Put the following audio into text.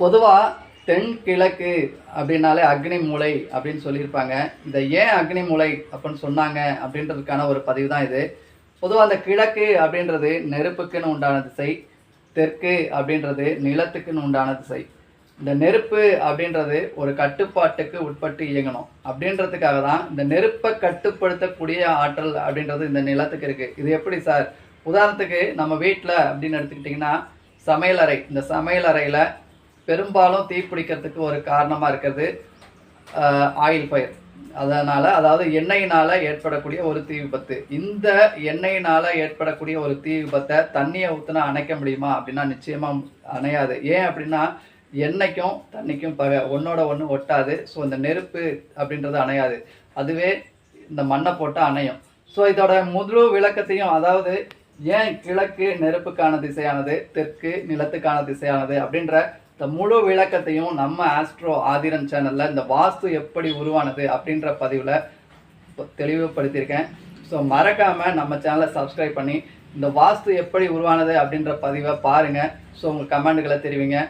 பொதுவாக தென் கிழக்கு அப்படின்னாலே அக்னி மூலை அப்படின்னு சொல்லியிருப்பாங்க. இதை ஏன் அக்னி மூளை அப்படின்னு சொன்னாங்க அப்படின்றதுக்கான ஒரு பதிவு தான் இது. பொதுவாக அந்த கிழக்கு அப்படின்றது நெருப்புக்குன்னு உண்டான திசை தெற்கு அப்படின்றது நிலத்துக்குன்னு உண்டான திசை. இந்த நெருப்பு அப்படின்றது ஒரு கட்டுப்பாட்டுக்கு உட்பட்டு இயங்கணும். அப்படின்றதுக்காக தான் இந்த நெருப்பை கட்டுப்படுத்தக்கூடிய ஆற்றல் அப்படின்றது இந்த நிலத்துக்கு இருக்குது இது எப்படி சார்? உதாரணத்துக்கு நம்ம வீட்டில் அப்படின்னு எடுத்துக்கிட்டிங்கன்னா சமையலறை. இந்த சமையலறையில் பெரும்பாலும் தீப்பிடிக்கிறதுக்கு ஒரு காரணமாக இருக்கிறது ஆயில் ஃபயர் அதனால் அதாவது எண்ணெயினால் ஏற்படக்கூடிய ஒரு தீ விபத்து. இந்த எண்ணெயினால் ஏற்படக்கூடிய ஒரு தீ விபத்தை தண்ணியை ஊற்றினா அணைக்க முடியுமா அப்படின்னா நிச்சயமாக அணையாது. ஏன் அப்படின்னா எண்ணெய்க்கும் தண்ணிக்கும் பக ஒன்றோட ஒன்று ஒட்டாது. ஸோ இந்த நெருப்பு அப்படின்றது அணையாது. அதுவே இந்த மண்ணை போட்டால் அணையும். ஸோ இதோட முழு விளக்கத்தையும் அதாவது ஏன் கிழக்கு நெருப்புக்கான திசையானது தெற்கு நிலத்துக்கான திசையானது அப்படின்ற இந்த முழு விளக்கத்தையும் நம்ம ஆஸ்ட்ரோ ஆதிரன் சேனலில் இந்த வாஸ்து எப்படி உருவானது அப்படின்ற பதிவில் தெளிவுபடுத்தியிருக்கேன். ஸோ மறக்காமல் நம்ம சேனலை சப்ஸ்கிரைப் பண்ணி இந்த வாஸ்து எப்படி உருவானது அப்படின்ற பதிவை பாருங்கள் ஸோ உங்கள் கமெண்ட்டுகளை தெரிவிங்க.